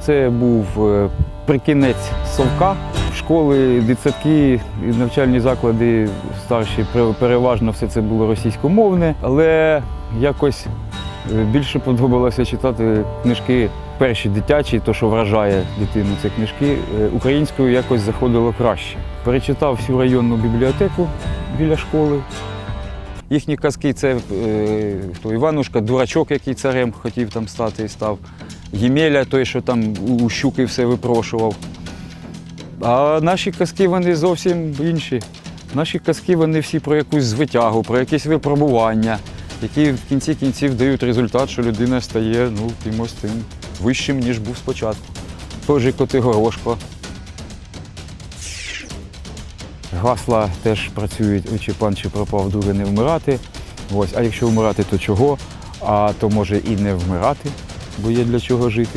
Це був е, прикінець совка. Школи, дитсадки навчальні заклади старші переважно все це було російськомовне, але якось е, більше подобалося читати книжки перші дитячі, то що вражає дитину, це книжки е, українською якось заходило краще. Перечитав всю районну бібліотеку біля школи. Їхні казки це е, Іванушка, дурачок, який царем хотів там стати і став. Ємеля, той, що там у щуки все випрошував. А наші казки вони зовсім інші. Наші казки вони всі про якусь звитягу, про якісь випробування, які в кінці кінців дають результат, що людина стає ну, кимось тим вищим, ніж був спочатку. Той же Котигорошко. Гасла теж працюють, чи пан чи пропав, друге не вмирати. Ось, а якщо вмирати, то чого? А то може і не вмирати, бо є для чого жити.